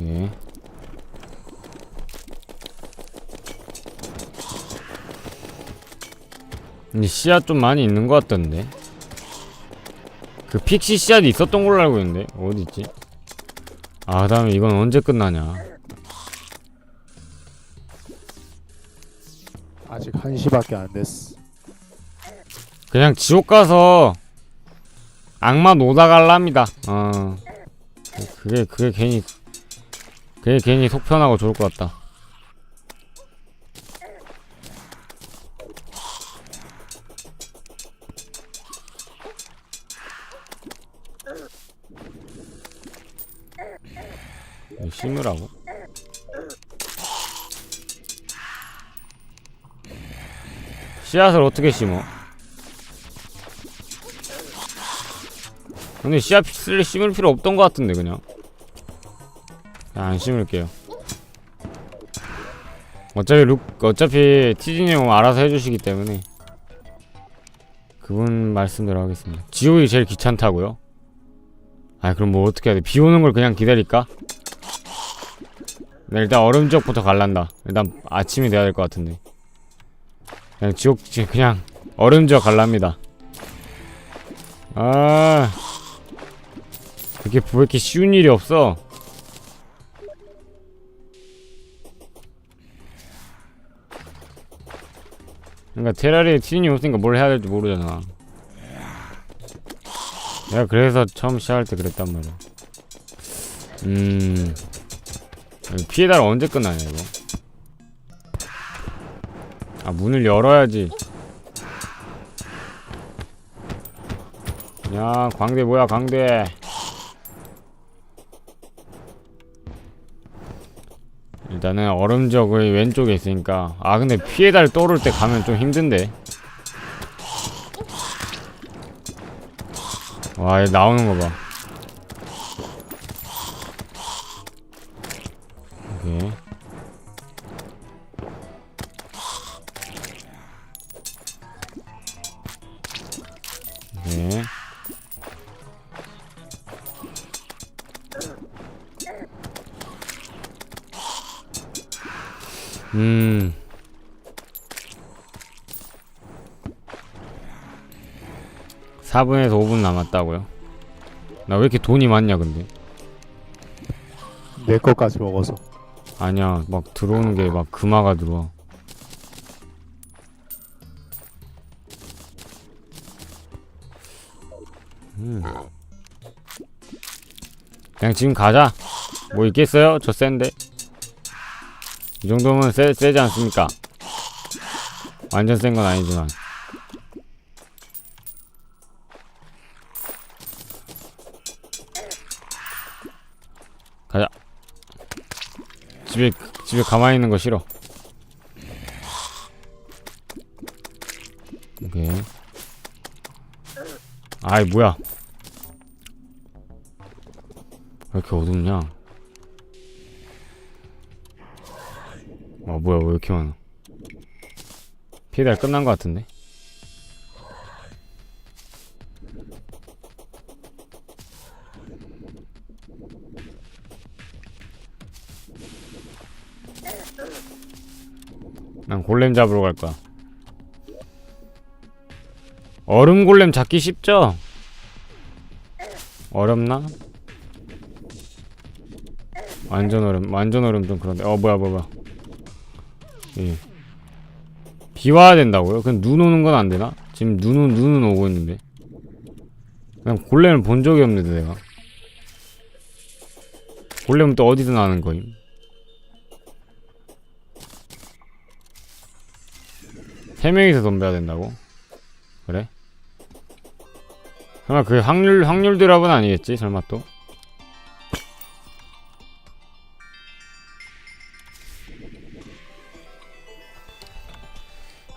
예. 근데 씨앗 좀 많이 있는 것 같던데. 그 픽시 씨앗이 있었던 걸로 알고 있는데 어디 있지? 아 그다음에 이건 언제 끝나냐? 아직 1시밖에 안 됐어. 그냥 지옥 가서 악마 노다 갈랍니다. 어. 그게 그게 괜히 그게 괜히 속 편하고 좋을 것 같다. 심으라고? 씨앗을 어떻게 심어? 근데 씨앗을 심을 필요 없던 것 같은데 그냥 안 심을게요 어차피 룩 어차피 티진이 형 알아서 해주시기 때문에 그분 말씀대로 하겠습니다 지옥이 제일 귀찮다고요? 아 그럼 뭐 어떻게 해야 돼? 비 오는 걸 그냥 기다릴까? 네, 일단 얼음 지역부터 갈란다 일단 아침이 돼야 될 것 같은데 그냥 지옥 지- 그냥 얼음 지역 갈랍니다 아 그게 왜 이렇게 쉬운 일이 없어? 그러니까 테라리에 티인이 없으니까 뭘 해야 될지 모르잖아. 내가 그래서 처음 시작할 때 그랬단 말이야. 음, 피해달 언제 끝나냐 이거? 아 문을 열어야지. 야 광대 뭐야 광대? 일단은 얼음적의 왼쪽에 있으니까. 아 근데 피해달 떠오를 때 가면 좀 힘든데. 와얘 나오는 거봐 4분에서 5분 남았다고요? 나 왜 이렇게 돈이 많냐 근데 내 것까지 먹어서 아니야 막 들어오는 게 막 금화가 들어와 음. 그냥 지금 가자 뭐 있겠어요? 저 센데 이 정도면 세, 세지 않습니까? 완전 센 건 아니지만 집에 집에 가만히 있는 거 싫어. 오케이. 아이 뭐야. 왜 이렇게 어둡냐? 아 뭐야 왜 이렇게 많아? 피해달 끝난 것 같은데 난 골렘 잡으러 갈 거야 얼음 골렘 잡기 쉽죠? 어렵나? 완전 얼음 완전 얼음 좀 그런데 어 뭐야 뭐야 뭐야 예. 비 와야 된다고요? 그럼 눈 오는 건 안 되나? 지금 눈은 눈은 오고 있는데. 그냥 골렘을 본 적이 없는데 내가. 골렘은 또 어디서 나는 거임? 세 명이서 덤벼야 된다고? 그래? 설마 그 확률 확률 드랍은 아니겠지? 설마 또?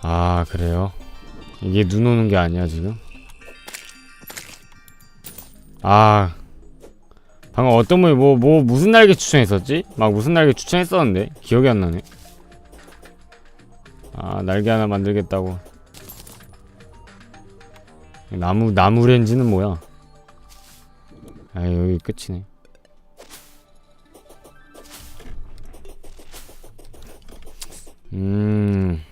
아 그래요? 이게 눈 오는 게 아니야 지금? 아 방금 어떤 분이 뭐, 뭐 무슨 날개 추천했었지? 막 무슨 날개 추천했었는데 기억이 안 나네 아 날개 하나 만들겠다고. 나무 나무 렌즈는 뭐야? 아 여기 끝이네. 음.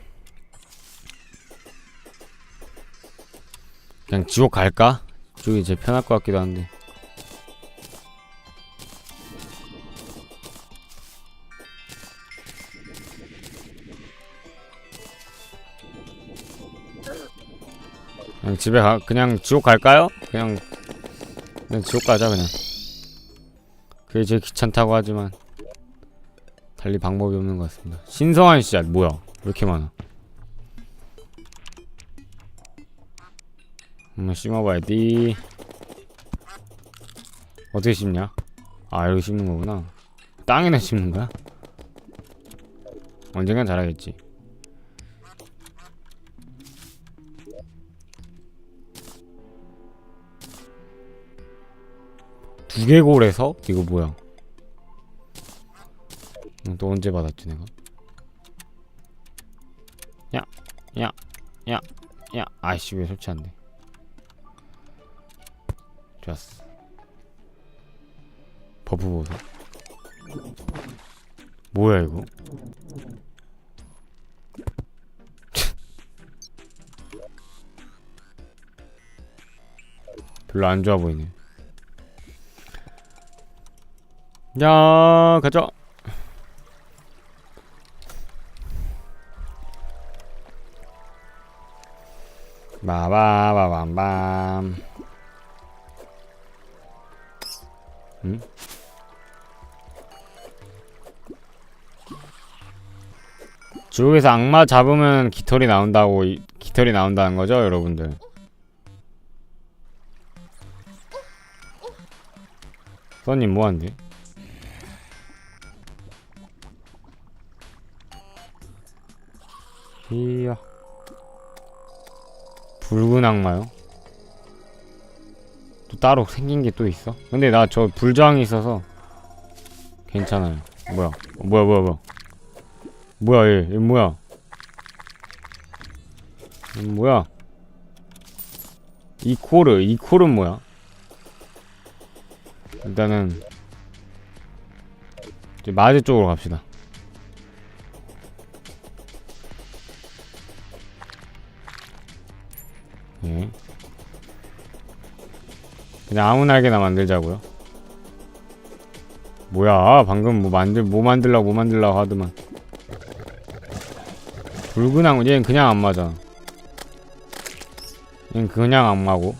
그냥 지옥 갈까? 저기 제일 편할 것 같기도 한데. 그냥 집에 가, 그냥 지옥 갈까요? 그냥, 그냥 지옥 가자, 그냥. 그게 제일 귀찮다고 하지만. 달리 방법이 없는 것 같습니다. 신성한 씨앗 뭐야? 왜 이렇게 많아? 한번 심어봐야지. 어떻게 심냐? 아 여기 심는 거구나. 땅에다 심는 거야? 언젠간 자라겠지. 두개골에서 이거 뭐야? 응, 또 언제 받았지 내가? 야, 야, 야, 야, 아이씨 왜 설치 안 돼? 좋았어. 버프 보소. 뭐야 이거? 별로 안 좋아 보이네. 야, 가자. 바바바밤밤 응? 지옥에서 악마 잡으면 깃털이 나온다고 이- 깃털이 나온다는 거죠 여러분들 써님 뭐한대? 붉은 악마요? 또 따로 생긴 게 또 있어? 근데 나 저 불저항이 있어서 괜찮아요. 뭐야? 어, 뭐야 뭐야 뭐야? 뭐야 얘? 얘 뭐야? 얘 뭐야? 이 코르 이 코르는 뭐야? 일단은 이제 마제 쪽으로 갑시다. 그냥 아무 날개나 만들자고요. 뭐야? 방금 뭐 만들 뭐 만들라고 뭐 만들라고 하더만. 붉은 악마 얘는 그냥 안 맞아. 얘는 그냥 안 맞고.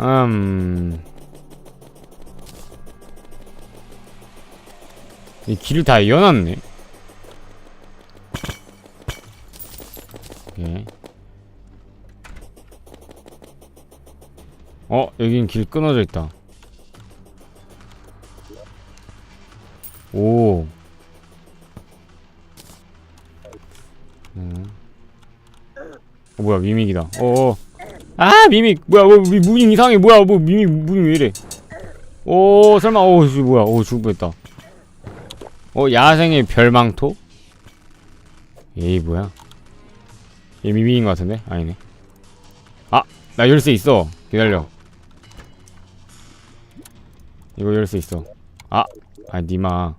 음. 이 길을 다 이어놨네. 예. 어, 여긴 길 끊어져 있다. 오. 음. 어, 뭐야, 미믹이다. 어어. 아, 미믹! 뭐야, 뭐, 미, 무빙 이상해. 뭐야, 뭐, 미믹, 무빙 왜 이래. 오, 설마, 오, 씨, 뭐야, 오, 죽을 뻔했다. 어, 야생의 별망토? 에이, 뭐야. 얘 미믹인 것 같은데? 아니네. 아! 나 열쇠 있어. 기다려. 이거 열 수 있어. 아, 아 니마.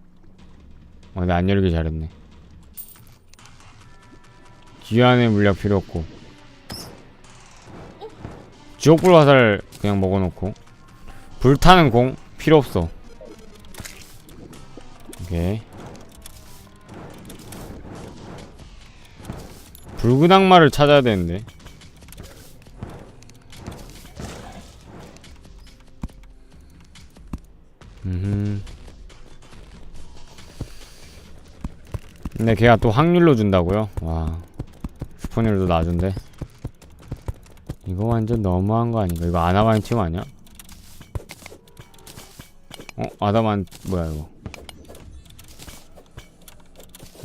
어, 나안 열기 잘했네. 귀환의 물약 필요 없고. 지옥불 화살 그냥 먹어놓고. 불타는 공 필요 없어. 오케이. 붉은 악마를 찾아야 되는데. 음. 근데 걔가 또 확률로 준다고요? 와. 스폰율도 낮은데. 이거 완전 너무한 거 아닌가? 이거 아나만 팀 아니야? 어, 아다만 뭐야 이거?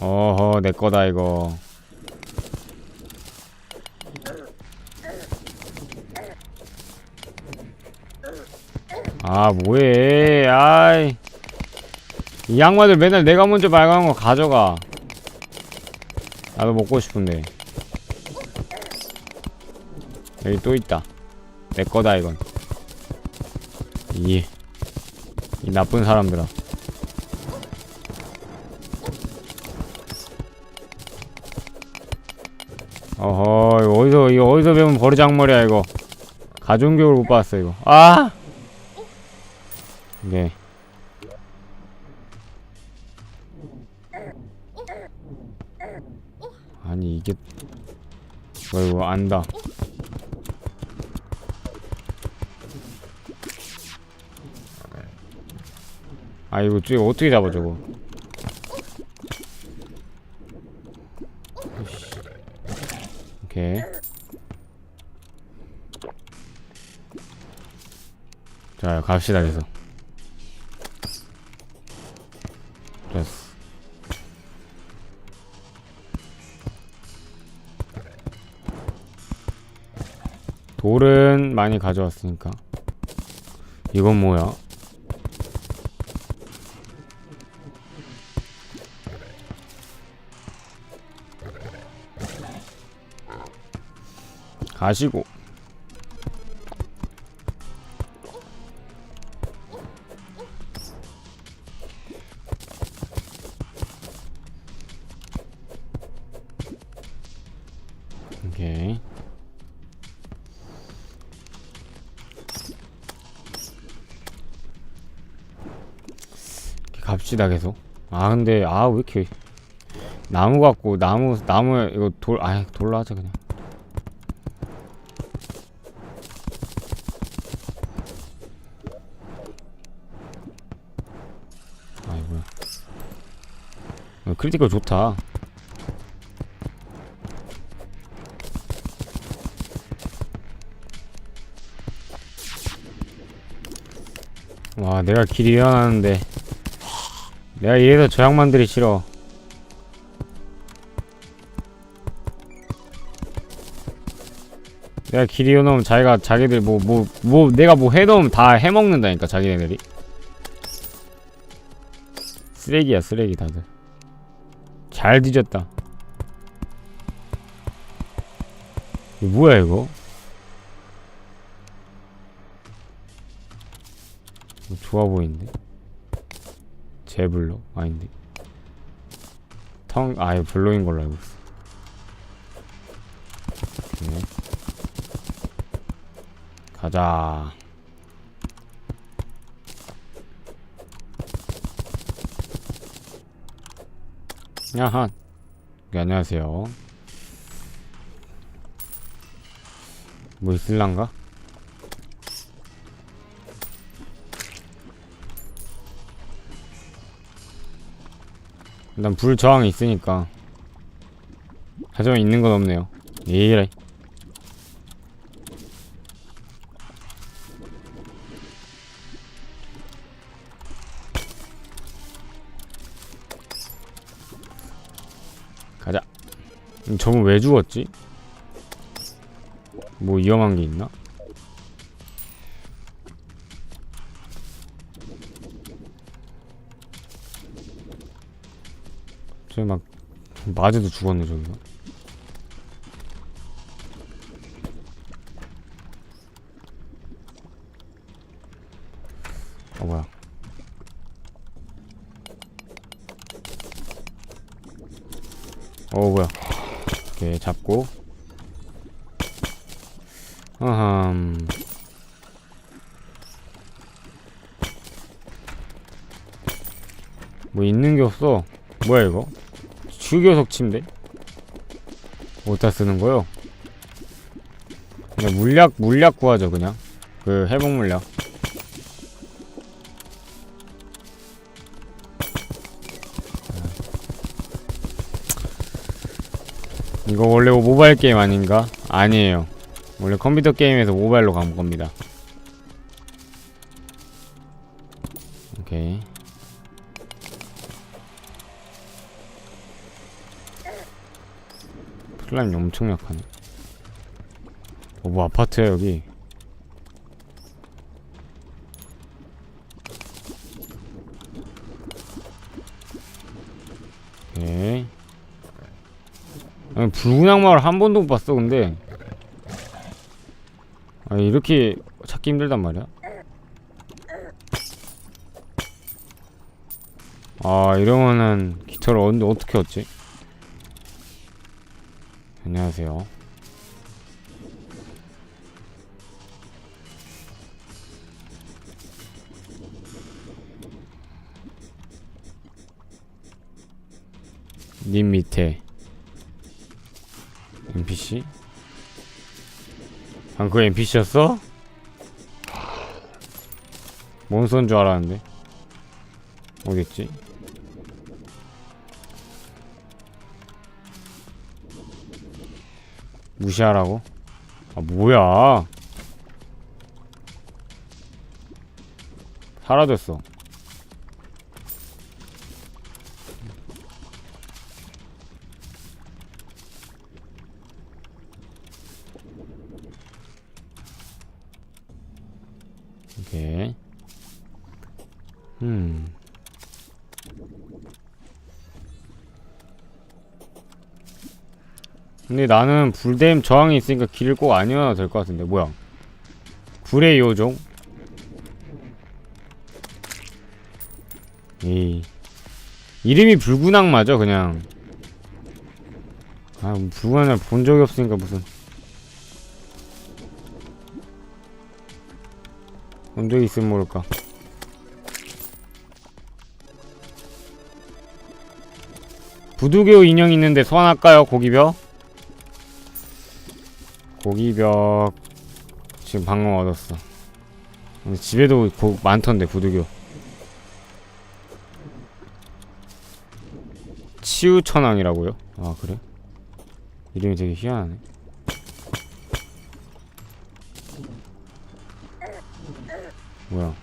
어허, 내 거다 이거. 아 뭐해. 아이. 이 양마들 맨날 내가 먼저 발광한 거 가져가. 나도 먹고 싶은데. 여기 또 있다. 내 거다 이건. 이, 이 나쁜 사람들아. 어허 이거 어디서 이거 어디서 배운 버르장머리야 이거. 가져온 교육을 못 받았어 이거. 아 네. 아니 이게 뭐 이거 안다. 아 이거 저 어떻게 잡아 저거? 오케이. 자 갑시다 그래 돌은 많이 가져왔으니까. 이건 뭐야? 가시고. 오케이 갑시다 계속. 아 근데 아 왜 이렇게 나무 같고 나무 나무 이거 돌 아이 돌로 하자 그냥. 아이 뭐야. 어, 크리티컬 좋다. 와 내가 길 잃어놨는데 내가 이래서 저 양반들이 싫어. 내가 길 잃어놓으면 자기가 자기들 뭐뭐 뭐 내가 뭐 해놓으면 다 해먹는다니까 자기네들이. 쓰레기야 쓰레기 다들. 잘 뒤졌다. 이거 뭐야 이거 좋아 보이는데 제블로 아닌데 텅 아예 블로인 걸로 알고 있어. 오케이. 가자. 야하 네, 안녕하세요. 뭐 있을란가? 일단 불 저항이 있으니까 하지만 있는 건 없네요 에이라이 가자 음, 저분 왜 죽었지? 뭐 위험한 게 있나? 맞아도 죽었네 저기가 어 뭐야. 어 뭐야. 오케이 잡고. 아함 뭐 있는 게 없어. 뭐야 이거 휴교석 침대? 어디다 쓰는 거요? 그냥 물약 물약 구하죠 그냥. 그 회복 물약. 이거 원래 모바일 게임 아닌가? 아니에요. 원래 컴퓨터 게임에서 모바일로 간 겁니다 플라임 엄청 약하네. 어, 뭐 아파트야 여기. 오케이 붉은 악마를 한 번도 못 봤어 근데. 아 이렇게 찾기 힘들단 말이야? 아 이러면은 깃털을 언제 어떻게 얻지 안녕하세요. 님 밑에 NPC? 아 그거 NPC였어? 몬스터인 줄 알았는데 어딨지? 무시하라고? 아 뭐야? 사라졌어. 오케이. 음 근데 나는 불댐 저항이 있으니까 길을 꼭 아니어야 될 것 같은데. 뭐야? 불의 요종? 이. 이름이 불군악 맞아 그냥. 아 불군악을 본 적이 없으니까 무슨. 본 적이 있으면 모를까. 부두교 인형 있는데 소환할까요 고기벽? 고기벽 지금 방금 얻었어. 근데 집에도 고, 많던데 부두교. 치우천왕이라고요? 아 그래? 이름이 되게 희한하네. 뭐야?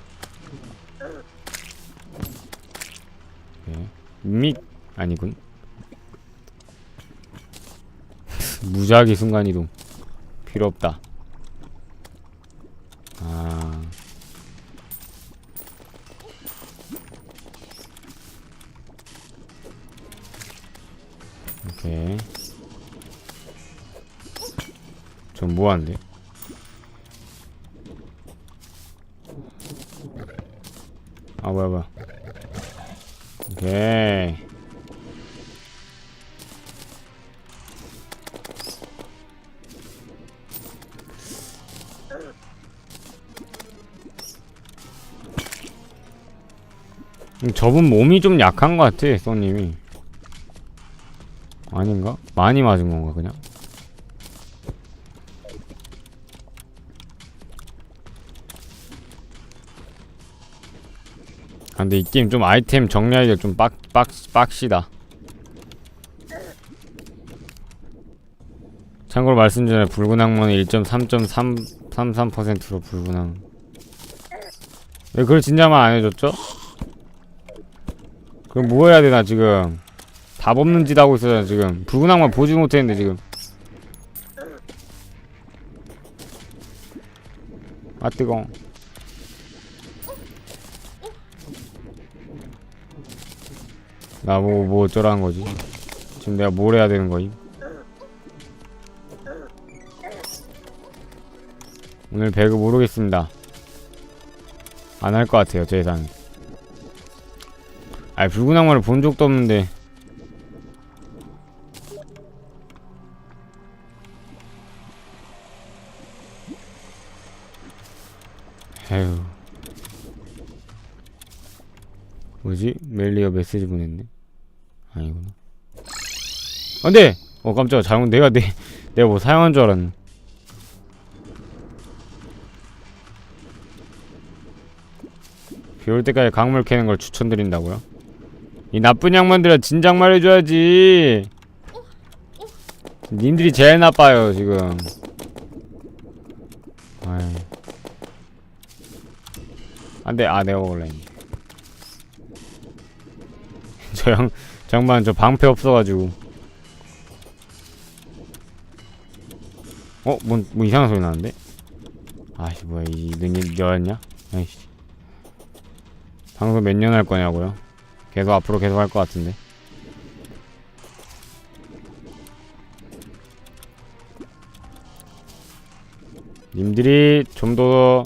네. 밋? 아니군. 무작위 순간이동 필요 없다. 아. 오케이. 전 뭐한데? 저분 몸이 좀 약한 것 같아, 써님이. 아닌가? 많이 맞은 건가, 그냥? 아, 근데 이 게임 좀 아이템 정리하기가 좀 빡, 빡, 빡시다. 참고로 말씀 전에 붉은 악몽은 1.3.333%로 붉은 악몽. 왜 그걸 진짜만 안 해줬죠? 그럼 뭐 해야 되나 지금. 답 없는 짓 하고 있어요 지금. 붉은 악마 보지 못했는데 지금. 아 뜨거 나뭐 뭐 어쩌라는 거지? 지금 내가 뭘 해야 되는 거임? 오늘 배그 모르겠습니다. 안 할 것 같아요 제 예상은 아니 붉은 악마를 본 적도 없는데 에휴 뭐지? 멜리어 메시지 보냈네 아니구나 안돼! 어 깜짝아 잘못 내가 내 내가 뭐 사용한 줄 알았네 비올 때까지 강물 캐는 걸 추천드린다고요? 이 나쁜 양반들아 진작 말해줘야지 님들이 제일 나빠요 지금 아이 안돼 아 내가 먹을래 저 양, 저 양반 저 방패 없어가지고 어? 뭔, 뭐 이상한 소리 나는데? 아씨 뭐야 이 눈이 여였냐? 아이씨 방송 몇 년 할 거냐고요? 계속 앞으로 계속 할 것 같은데. 님들이 좀 더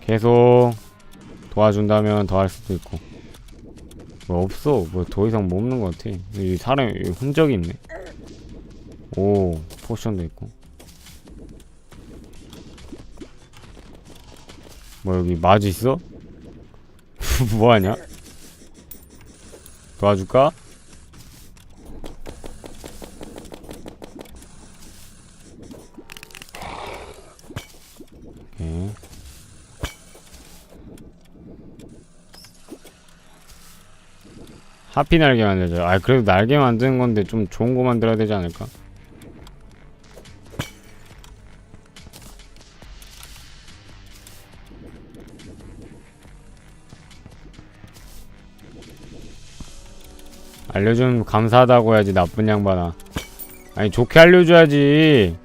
계속 도와준다면 더 할 수도 있고. 뭐 없어. 뭐 더 이상 뭐 없는 것 같아. 이 사람 이 흔적이 있네. 오 포션도 있고. 뭐 여기 마주 있어? 뭐하냐? 도와줄까? 오케이. 하피 날개 만들자. 아 그래도 날개 만드는 건데 좀 좋은 거 만들어야 되지 않을까? 알려주면 감사하다고 해야지 나쁜 양반아. 아니 좋게 알려줘야지.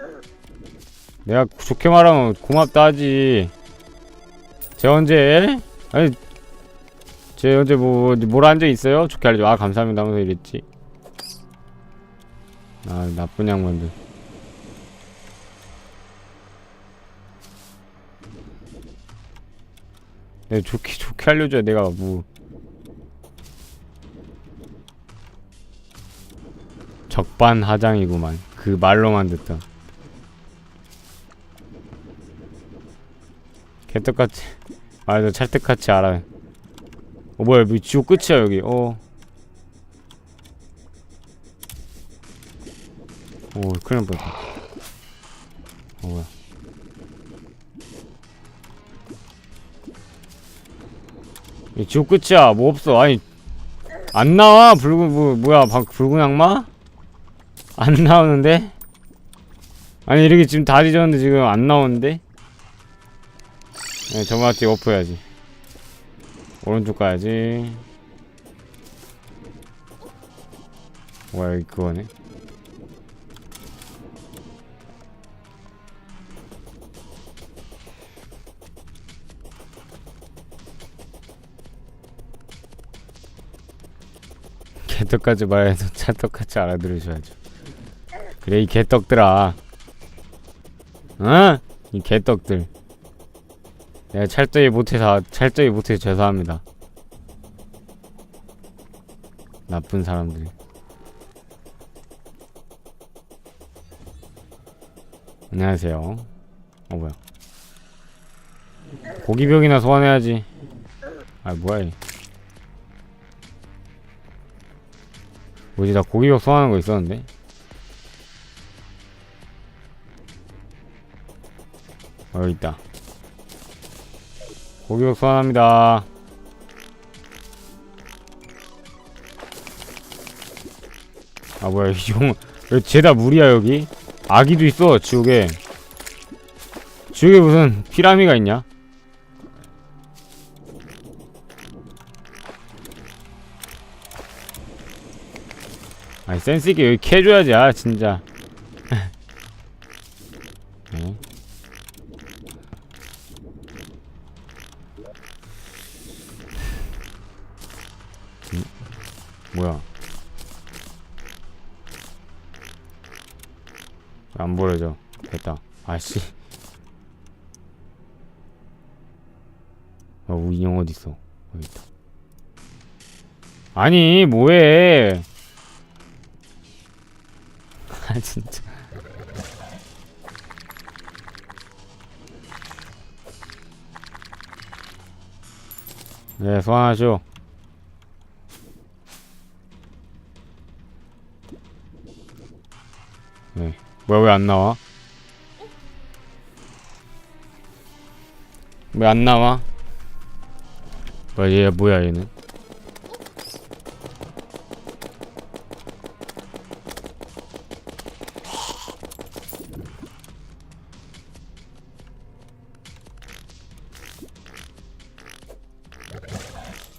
내가 좋게 말하면 고맙다 하지. 쟤 언제? 아니 쟤 언제 뭐뭘한적 있어요? 좋게 알려줘. 아 감사합니다 하면서 이랬지. 아 나쁜 양반들. 내가 좋게 좋게 알려줘야 내가 뭐 적반하장이구만. 그 말로만 듣던. 개떡같이 말도 찰떡같이 알아. 어 뭐야 여기 지옥 끝이야 여기. 어. 오 큰일 날 뻔했다. 어 뭐야. 이 지옥 끝이야. 뭐 없어. 아니 안 나와 붉은 뭐 뭐야 방 붉은 악마? 안 나오는데? 아니 이렇게 지금 다 뒤졌는데 지금 안 나오는데? 네, 저마티 오프 해야지 오른쪽 가야지 뭐야 여기 그거네 개떡까지 말해도 찰떡같이 알아들으셔야죠 그래 이 개떡들아. 어? 이 개떡들. 내가 찰떡이 못해서 찰떡이 못해서 죄송합니다. 나쁜 사람들. 안녕하세요. 어 뭐야. 고기벽이나 소환해야지. 아 뭐야 이 뭐지 나 고기벽 소환하는 거 있었는데 여기 있다. 고기력 소환합니다. 아 뭐야 용 왜 죄다 물이야 여기? 아기도 있어 지옥에. 지옥에 무슨 피라미가 있냐? 아니 센스있게 여기 캐줘야지 아 진짜 네. 뭐야? 안 버려져. 됐다. 아씨. 어, 우리 인형 어디 있어? 여기 있다. 아니, 뭐해? 아 진짜. 네, 소환하죠. 뭐야 왜 안 나와? 왜 안 나와? 뭐야 얘 뭐야 얘는?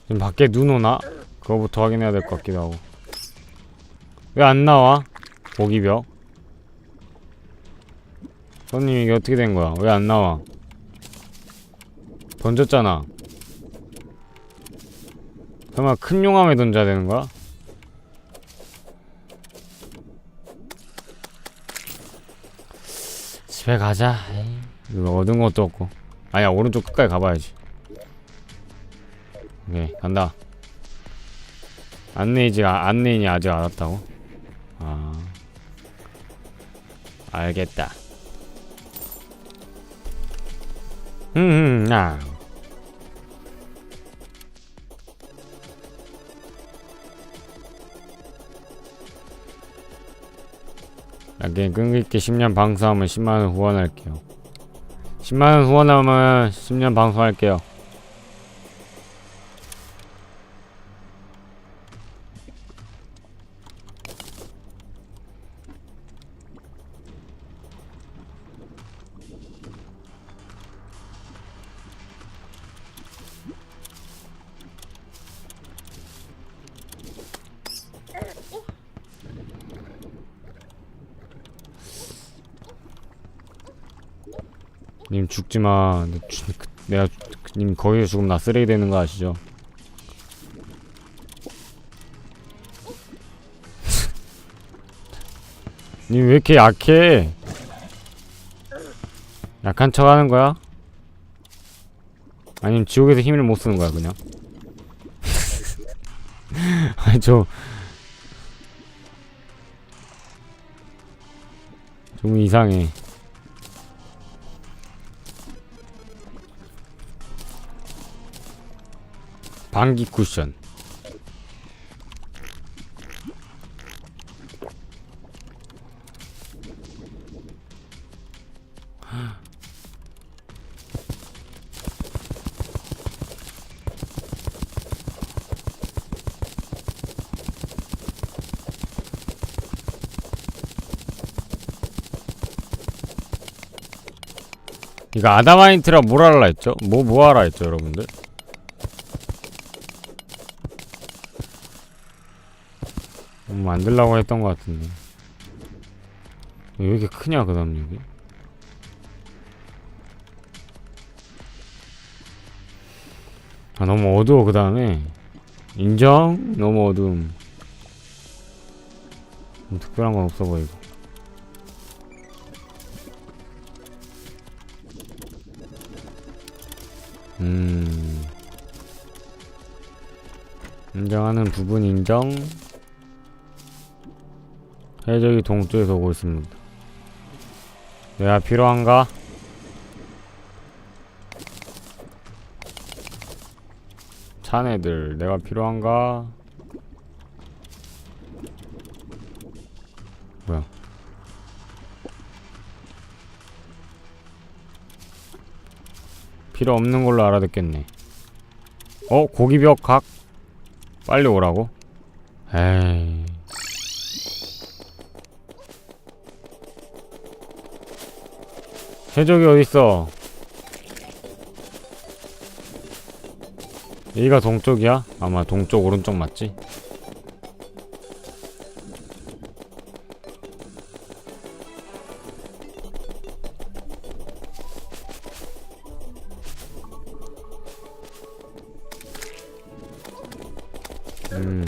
지금 밖에 눈 오나? 그거부터 확인해야 될 것 같기도 하고 왜 안 나와? 고기벽 손님 이게 어떻게 된 거야? 왜 안 나와? 던졌잖아. 설마 큰 용암에 던져야 되는 거야? 집에 가자. 이거 얻은 것도 없고. 아니야 오른쪽 끝까지 가봐야지. 오케이 간다. 안내이지 안내인이 아직 안 왔다고? 아. 알겠다. 음, 아. 나게 끈기있게 10년 방송하면 10만원 후원할게요. 10만원 후원하면 10년 방송할게요. 내가 그- 님 거기서 죽으면 나 쓰레기 되는 거 아시죠? 님 왜 이렇게 약해? 약한 척 하는 거야? 아니면 지옥에서 힘을 못 쓰는 거야 그냥? 아니 저좀 이상해. 방귀 쿠션. 이거 아다마인트라 뭘 하라 했죠? 뭐 뭐 하라 했죠, 여러분들? 뭐 만들라고 했던 것 같은데. 왜 이렇게 크냐 그 다음 여기 아 너무 어두워 그 다음에. 인정? 너무 어두움. 뭐 특별한 건 없어 보이고. 음. 인정하는 부분 인정 해적이 동쪽에서 오고 있습니다. 내가 필요한가? 자네들 내가 필요한가? 뭐야? 필요 없는 걸로 알아듣겠네. 어? 고기벽 각? 빨리 오라고? 에이. 해적이 어딨어? 여기가 동쪽이야? 아마 동쪽 오른쪽 맞지? 음.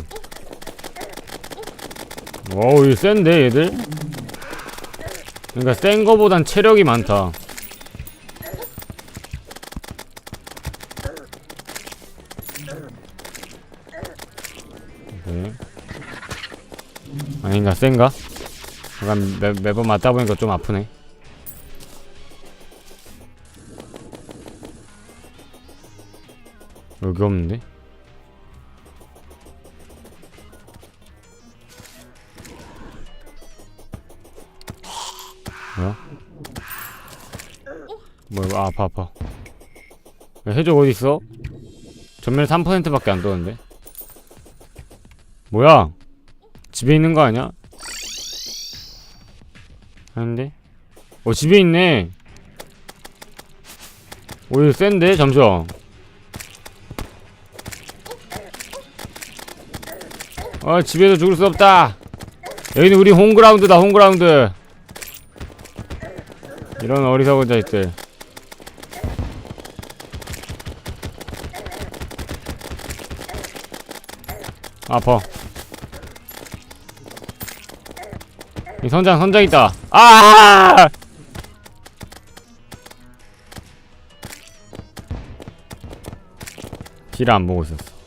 와우, 이 센데, 얘들? 그러니까 센 거보단 체력이 많다. 네. 아닌가 센가? 약간 매, 매번 맞다 보니까 좀 아프네. 여기 없는데? 뭐야? 뭐야 아, 아파 아파 야, 해적 어딨어? 전멸 3%밖에 안 떠는데 뭐야 집에 있는 거 아니야? 아닌데? 어 집에 있네 오 이거 센데? 잠시만 아 집에서 죽을 수 없다 여기는 우리 홈그라운드다 홈그라운드 이런 어리석은 자식들. 아파 이 선장 선장 있다. 아! 딜을 안 보고 있었어